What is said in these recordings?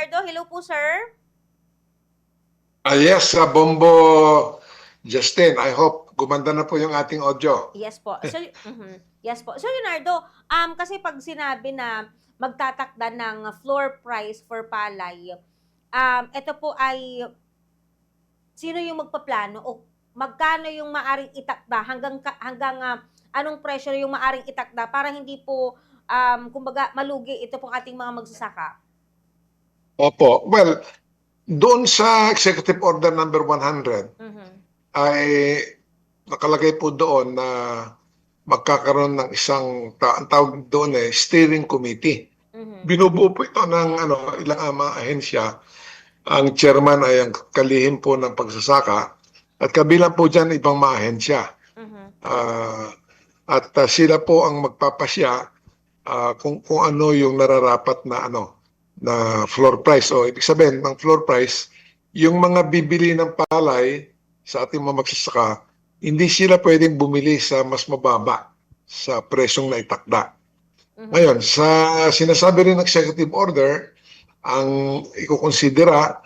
Leonardo. Hello po, sir. Ah, yes, sa Bombo Justin, I hope gumanda na po yung ating audio. Yes po. So, mhm. Yes po. So, Leonardo, um, kasi pag sinabi na magtatakda ng floor price for palay, um, ito po ay sino yung magpaplano o magkano yung maaring itakda hanggang hanggang ah, anong presyo yung maaring itakda para hindi po um, kumbaga malugi ito pong ating mga magsasaka. Opo. Well, doon sa Executive Order number 100 Mhm. ay nakalagay po doon na magkakaroon ng isang ta- ang tawag doon eh steering committee. Mhm. Binubuo po ito ng ano ilang mga ahensya. Ang chairman ay ang kalihim po ng pagsasaka at kabilang po dyan ibang mga ahensya. Mhm. Ah, at ah, sila po ang magpapasya ah, kung kung ano yung nararapat na ano na floor price o ibig sabihin ng floor price yung mga bibili ng palay sa ating mga magsasaka hindi sila pwedeng bumili sa mas mababa sa presyong naitakda. Mhm. Ngayon, sa sinasabi rin ng executive order, ang ikukonsidera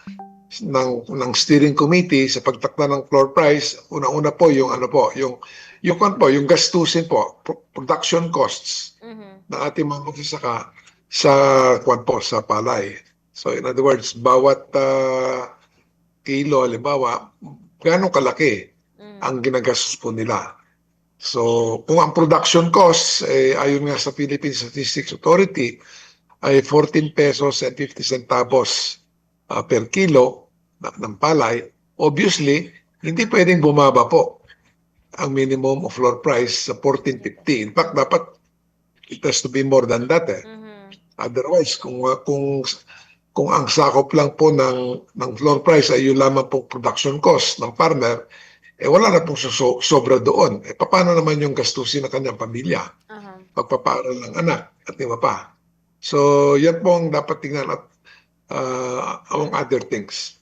ng ng steering committee sa pagtakda ng floor price, una-una po yung ano po, yung yung kwan po, yung gastusin po, pro- production costs Mhm. ng ating mga magsasaka sa kwan po, sa palay. So in other words, bawat ah, kilo, halimbawa, gano'ng kalaki Mhm. ang ginagastos po nila. So, kung ang production cost, eh, ayon nga sa Philippine Statistics Authority, ay 14 pesos and 50 centavos ah, per kilo ng palay, obviously, hindi pwedeng bumaba po ang minimum of floor price sa 14.50. In fact, dapat it has to be more than that. Eh. Mhm. Otherwise, kung uh, kung kung ang sakop lang po ng ng floor price ay yung lamang po production cost ng farmer, eh wala na pong so, sobra doon. Eh paano naman yung gastusin ng kanyang pamilya, Aha. pagpapaaral ng anak at iba pa. So, yan po ang dapat tingnan at uh, among other things.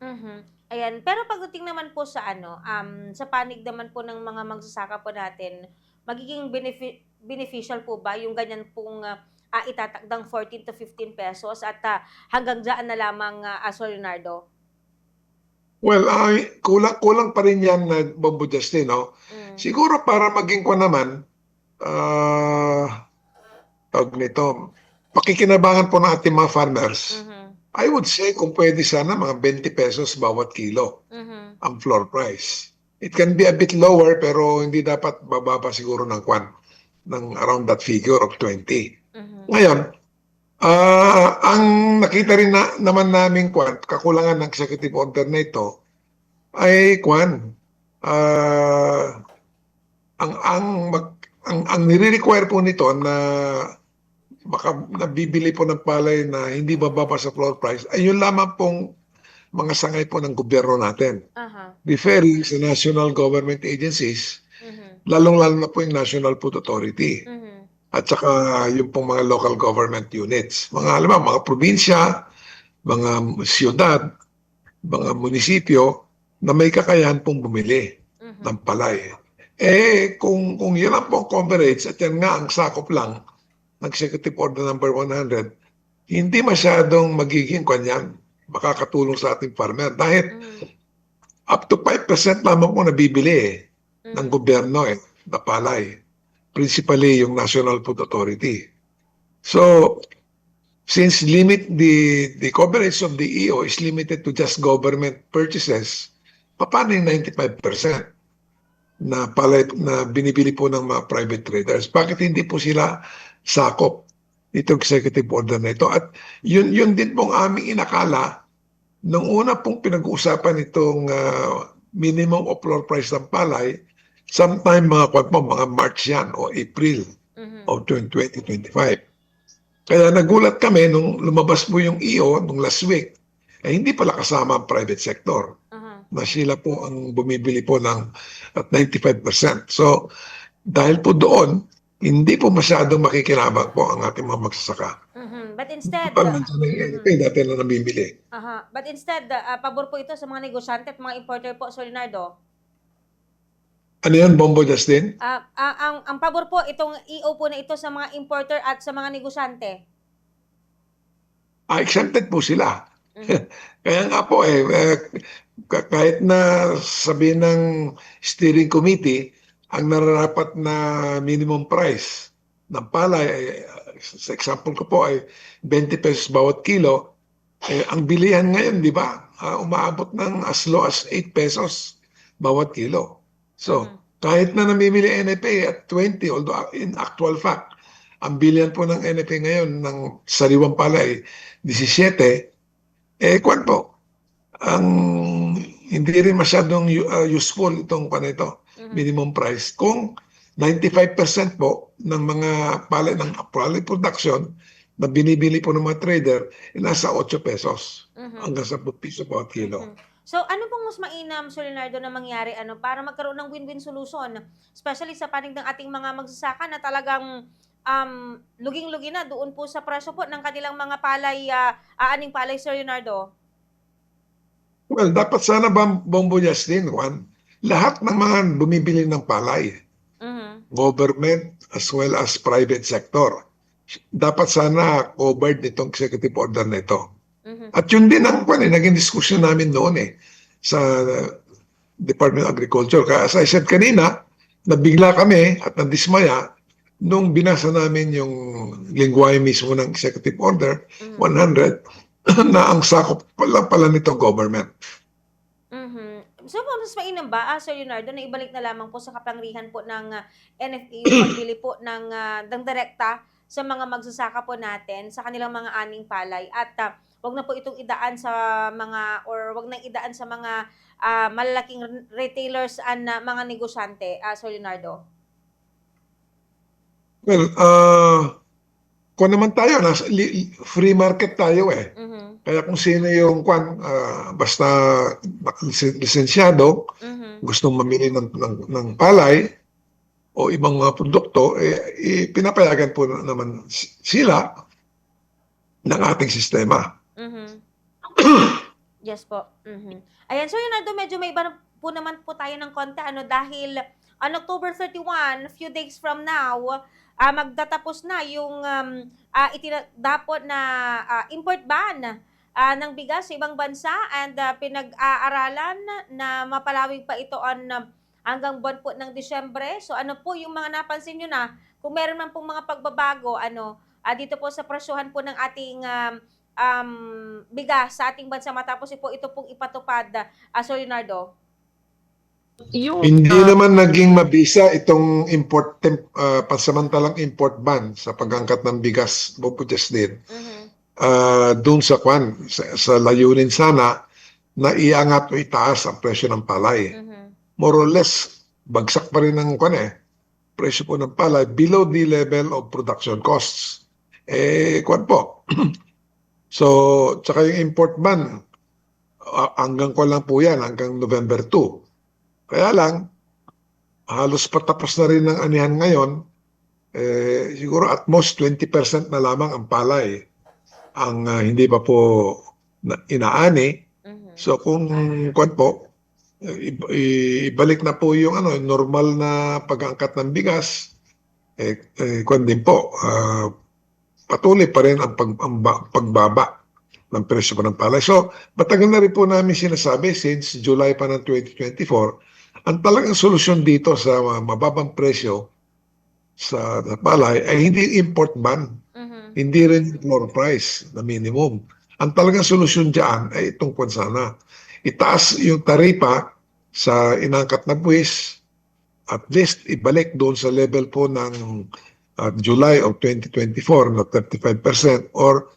Mhm. Ayan, pero pagdating naman po sa ano, um, sa panig naman po ng mga magsasaka po natin, magiging benefi- beneficial po ba yung ganyan pong ah, ah, itatakdang 14 to 15 pesos at ah, hanggang dyan na lamang uh, Aso Leonardo? Well, ay kulang-kulang pa rin yan na Bombo Justin, no? Mm. Siguro para maging ko naman, ah tawag nito, pakikinabangan po ng ating mga farmers. Mhm. I would say kung pwede sana mga 20 pesos bawat kilo Mhm. ang floor price. It can be a bit lower pero hindi dapat bababa siguro ng kwan ng around that figure of 20. Mhm. Ngayon, ah ang nakita rin na, naman namin kwan, kakulangan ng executive order na ito ay kwan ah ang ang mag, ang ang nire-require po nito na baka nabibili po ng palay na hindi bababa sa floor price ay yun lamang pong mga sangay po ng gobyerno natin. Aha. Referring sa national government agencies, Mhm. lalong-lalo na po yung National Food Authority Mhm. At saka yung pong mga local government units. Mga alam mo, mga probinsya, mga siyudad, mga munisipyo na may kakayahan pong bumili Mhm. ng palay. Eh, kung, kung yan ang pong coverage at yan nga ang sakop lang ng Executive Order number 100, hindi masyadong magiging kanyan makakatulong sa ating farmer dahil Mhm. up to 5% lamang po nabibili eh, ng Mhm. gobyerno eh, na palay. Principally yung National Food Authority. So, since limit the the coverage of the EO is limited to just government purchases, paano yung 95% na palay na binibili po ng mga private traders? Bakit hindi po sila sakop nitong executive order na ito? At yun, yun din pong aming inakala nung una pong pinag-uusapan itong ah, minimum of floor price ng palay, sometime mga kwan po, mga March yan o April Mhm. of 2025. Kaya nagulat kami nung lumabas po yung EO nung last week, eh hindi pala kasama ang private sector Aha. na sila po ang bumibili po ng at 95%. So, dahil po doon, hindi po masyadong makikinabang po ang ating mga magsasaka. Mhm. But instead, Total, nandiyan na yung LP, dati na nabibili. aha. But instead, ah, pabor po ito sa mga negosyante at mga importer po, Sir Leonardo. Ano yun, Bombo Justin? Ah, ah, ang ang pabor po itong EO po na ito sa mga importer at sa mga negosyante. ah, exempted po sila. Mhm. Kaya nga po eh, eh, ka- kahit na sabihin ng steering committee, ang nararapat na minimum price ng palay, eh, sa example ko po ay 20 pesos bawat kilo, eh, ang bilihan ngayon, di ba, ah, umaabot ng as low as 8 pesos bawat kilo. So, Mhm. kahit na namimili NFA at 20, although in actual fact, ang bilihan po ng NFA ngayon ng sariwang palay 17, eh, kwan po, ang hindi rin masyadong uh, useful itong kwan ito, Mhm. minimum price. Kung 95% po ng mga palay ng palay production na binibili po ng mga trader, eh, nasa 8 pesos Mhm. hanggang 10 piso po at kilo. Mhm. So, ano pong mas mainam, Sir Leonardo, na mangyari ano, para magkaroon ng win-win solution? Especially sa panig ng ating mga magsasaka na talagang um, luging-lugi na doon po sa presyo po ng kanilang mga palay, ah, aaning palay, Sir Leonardo. Well, dapat sana Bam- Bombo Justin, Juan, lahat ng mga bumibili ng palay, Mhm. government as well as private sector, dapat sana covered nitong executive order na ito. Mhm. At yun din ang kwan, eh, naging discussion namin noon eh sa Department of Agriculture. Kaya as I said kanina, nabigla kami at nadismaya nung binasa namin yung lingwahe mismo ng executive order Mhm. 100 na ang sakop pala pala nitong government. Mhm. So, mas mainam ba, ah, Sir Leonardo, na ibalik na lamang po sa kapangyarihan po ng ah, NFA pagbili po ng, ah, ng direkta sa mga magsasaka po natin sa kanilang mga aning palay at ah, wag na po itong idaan sa mga or wag nang idaan sa mga ah, malalaking retailers and ah, mga negosyante, ah, Sir Leonardo. Well, uh, kung naman tayo, nasa, free market tayo eh. Mhm. Kaya kung sino yung kwan, ah, basta lisen- lisensyado, Mhm. gustong mamili ng, ng, ng palay o ibang mga produkto, eh, eh, pinapayagan po na- naman sila ng ating sistema. Mhm. Yes po. Mhm. Ayan, so Leonardo, medyo may iba na po naman po tayo ng konti ano dahil on October 31, few days from now, ah magtatapos na yung um, ah, itina- dapat na ah, import ban ah, ng bigas sa ibang bansa and ah, pinag-aaralan na mapalawig pa ito on um, hanggang buwan po ng Disyembre. So ano po yung mga napansin nyo na kung meron man pong mga pagbabago ano ah, dito po sa presyohan po ng ating um, um, bigas sa ating bansa matapos po ito pong ipatupad, uh, Sir Leonardo? Yung Hindi ah, naman naging mabisa itong import temp, ah, pansamantalang import ban sa pagangkat ng bigas, Bobo din. Mhm. uh, doon sa kwan, sa, sa layunin sana na iangat o itaas ang presyo ng palay. Mhm. More or less, bagsak pa rin ang kwan eh. Presyo po ng palay below the level of production costs. Eh, kwan po. so, tsaka yung import ban, ah, hanggang kwan lang po yan, hanggang November 2. Kaya lang, halos patapos na rin ng anihan ngayon, eh, siguro at most 20% na lamang ang palay ang ah, hindi pa po na, inaani. Mhm. So kung kwan po, ibalik na po yung ano, normal na pag-angkat ng bigas, eh, eh kwan din po, ah, patuloy pa rin ang, pag, ang ba- pagbaba ng presyo po ng palay. So, matagal na rin po namin sinasabi since July pa ng 2024, ang talagang solusyon dito sa mababang presyo sa palay ay hindi import ban Mhm. hindi rin floor price na minimum. Ang talagang solusyon dyan ay itong sana. Itaas yung taripa sa inangkat na buwis, at least ibalik doon sa level po ng uh, July of 2024 na 35% or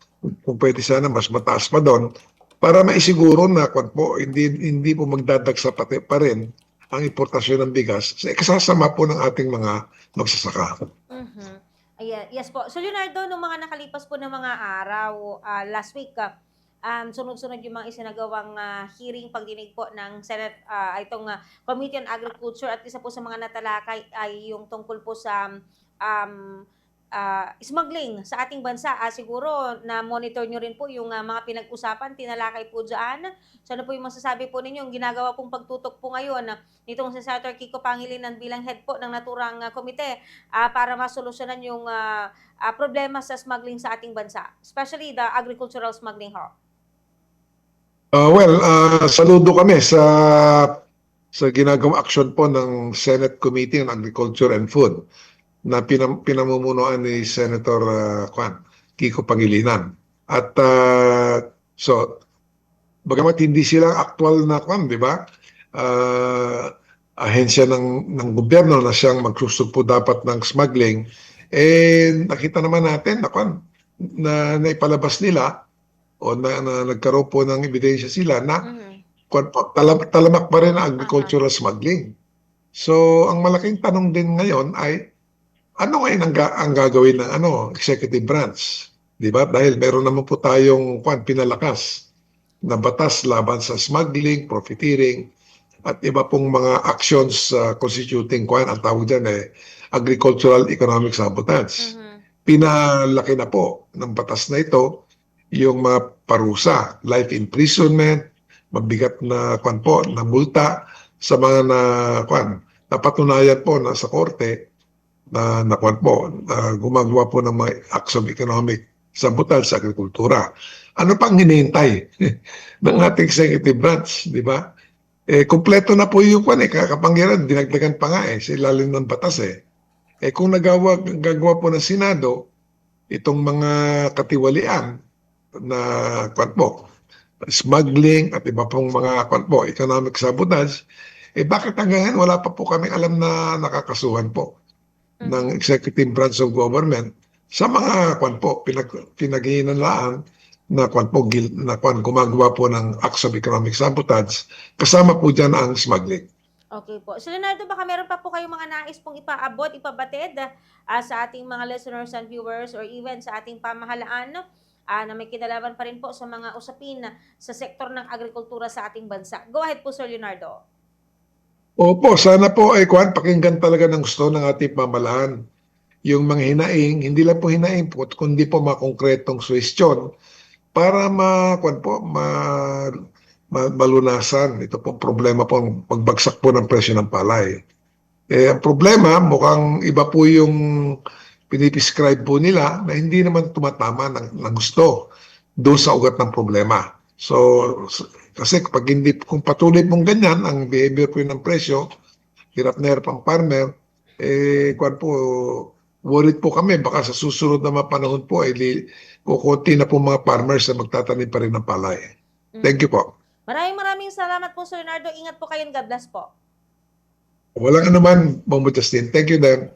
kung pwede sana mas mataas pa doon para maisiguro na kwan po hindi hindi po magdadagsa pati pa rin ang importasyon ng bigas sa kasasama po ng ating mga magsasaka. Mhm. Ayan, yes po. So Leonardo, nung mga nakalipas po ng mga araw, ah, last week, ah, um, sunod-sunod yung mga isinagawang ah, hearing pagdinig po ng Senate, ah, itong ah, Committee on Agriculture at isa po sa mga natalakay ay yung tungkol po sa um, ah, smuggling sa ating bansa. Ah, siguro na monitor nyo rin po yung ah, mga pinag-usapan, tinalakay po dyan. So ano po yung masasabi po ninyo, yung ginagawa pong pagtutok po ngayon ah, nitong si Senator Kiko Pangilinan bilang head po ng naturang ah, komite ah, para masolusyonan yung ah, ah, problema sa smuggling sa ating bansa, especially the agricultural smuggling ho. Uh, well, uh, saludo kami sa sa ginagawang action po ng Senate Committee on Agriculture and Food na pinam, pinamumunuan ni Senator uh, Kwan, Kiko Pangilinan. At uh, so, bagamat hindi sila actual na Kwan, di ba? Uh, ahensya ng, ng gobyerno na siyang magsusugpo dapat ng smuggling, eh nakita naman natin na Kwan, na naipalabas nila o na, na nagkaroon po ng ebidensya sila na Mhm. kwan po, talam, talamak pa rin ang agricultural smuggling. So, ang malaking tanong din ngayon ay ano ngayon ang, ga- ang gagawin ng ano, executive branch? 'Di ba? Dahil meron naman po tayong kwan pinalakas na batas laban sa smuggling, profiteering at iba pong mga actions uh, constituting kwan ang tawag diyan eh agricultural economic sabotage Mhm. pinalaki na po ng batas na ito yung mga parusa, life imprisonment, mabigat na kwan po, na multa sa mga na kwan, napatunayan po na sa korte na, na kwan po, na gumagawa po ng mga acts of economic sabotage sa agrikultura. Ano pang hinihintay ng ating executive branch, di ba? Eh, kumpleto na po yung kwan eh, kakapangyarihan, dinagdagan pa nga eh, sa ilalim ng batas eh. Eh kung nagawa, gagawa po ng Senado, itong mga katiwalian na kwan po, smuggling at iba pong mga kwan po, economic sabotage, eh bakit hanggang wala pa po kami alam na nakakasuhan po Mhm. ng executive branch of government sa mga kwan po, pinag, pinaghihinalaan na kwan po, gil, na kwan, gumagawa po ng acts of economic sabotage, kasama po dyan ang smuggling. Okay po. So Leonardo, baka meron pa po kayong mga nais pong ipaabot, ipabatid ah, sa ating mga listeners and viewers or even sa ating pamahalaan no? Ah, na may kinalaman pa rin po sa mga usapin sa sektor ng agrikultura sa ating bansa. Go ahead po, Sir Leonardo. Opo, sana po ay kwan, pakinggan talaga ng gusto ng ating pamalaan. Yung mga hinaing, hindi lang po hinaing po, kundi po mga konkretong suwestyon para ma, kwan po, ma, ma- malunasan. Ito po problema po pagbagsak po ng presyo ng palay. Eh, ang problema, mukhang iba po yung piniprescribe po nila na hindi naman tumatama ng, ng gusto doon sa ugat ng problema. So, kasi kapag hindi, kung patuloy pong ganyan, ang behavior po ng presyo, hirap na hirap ang farmer, eh, kwan po, worried po kami, baka sa susunod na mga panahon po, eh, li- kukunti na po mga farmers na magtatanim pa rin ng palay. Thank you po. Maraming maraming salamat po, Sir Leonardo. Ingat po kayo and God bless po. Walang anuman, Mamo Justin. Thank you, Dan.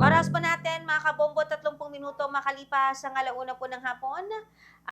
Oras po natin, mga kabombo, 30 minuto makalipas ang alauna po ng hapon.